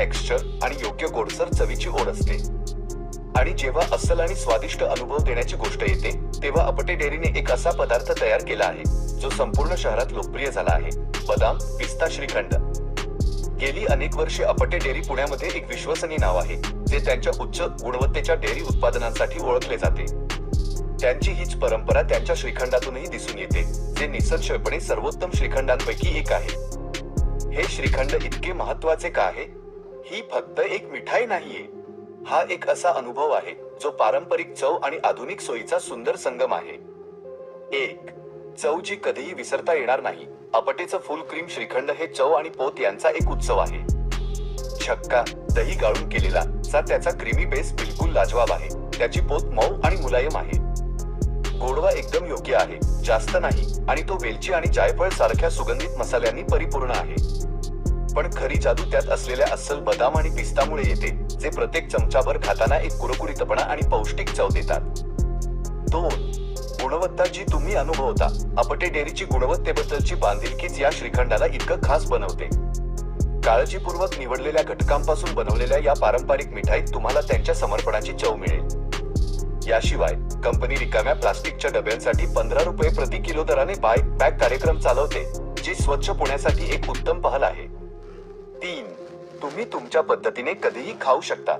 Texture आणि योग्य गोडसर चवीची ओढ असते. आणि जेव्हा अस्सल आणि स्वादिष्ट अनुभव देण्याची गोष्ट येते तेव्हा अपटे डेअरीने एक असा पदार्थ तयार केला आहे जो संपूर्ण शहरात लोकप्रिय झाला आहे बदाम पिस्ता श्रीखंड. गेली अनेक वर्षे अपटे डेअरी पुण्यामध्ये एक विश्वसनीय नाव आहे जे त्यांच्या उच्च गुणवत्तेच्या डेअरी उत्पादनांसाठी ओळखले जाते. त्यांची हीच परंपरा त्यांच्या श्रीखंडातूनही दिसून येते जे निसंशयपणे सर्वोत्तम श्रीखंडांपैकी एक आहे. हे श्रीखंड इतके महत्त्वाचे का आहे? ही फक्त एक मिठाई नाहीये. हा एक असा अनुभव आहे जो पारंपरिक चव आणि आधुनिक सोयीचा सुंदर संगम आहे. एक चव जी कधीही विसरता येणार नाही. अपटेचं फुल क्रीम श्रीखंड हे चव आणि पोत यांचा एक उत्सव आहे. छक्का दही गाळून केलेला चा त्याचा क्रीमी बेस बिलकुल लाजवाब आहे. त्याची पोत मऊ आणि मुलायम आहे. गोडवा एकदम योग्य आहे जास्त नाही आणि तो वेलची आणि जायफळ सारख्या सुगंधित मसाल्यांनी परिपूर्ण आहे. पण खरी जादू त्यात असलेल्या अस्सल बदाम आणि पिस्तामुळे येते जे प्रत्येक चमचाभर खाताना एक कुरकुरीतपणा आणि पौष्टिक चव देतात. दोन गुणवत्ता जी तुम्ही अनुभवता. अपटे डेअरीची गुणवत्तेबद्दलची बांधिलकीच या श्रीखंडाला इतकं खास बनवते. काळजीपूर्वक निवडलेल्या घटकांपासून बनवलेल्या या पारंपरिक मिठाईत तुम्हाला त्यांच्या समर्पणाची चव मिळेल. याशिवाय कंपनी रिकाम्या प्लास्टिकच्या डब्यांसाठी पंधरा रुपये प्रति किलो दराने बाय पॅक कार्यक्रम चालवते जी स्वच्छ पुण्यासाठी एक उत्तम पहल आहे. तीन. तुम्ही तुमच्या पद्धतीने कधीही खाऊ शकता.